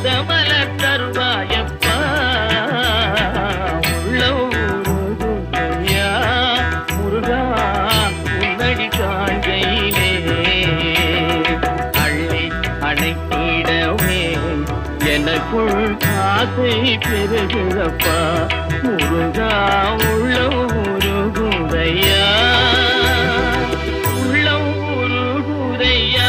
பாதமல தருவாயப்பா. உள்ளூருயா முருகா உன்னடி காண்கையிலே அள்ளி அணைத்திடவே எனக்குள் ஆசை பெருகிறப்பா முரு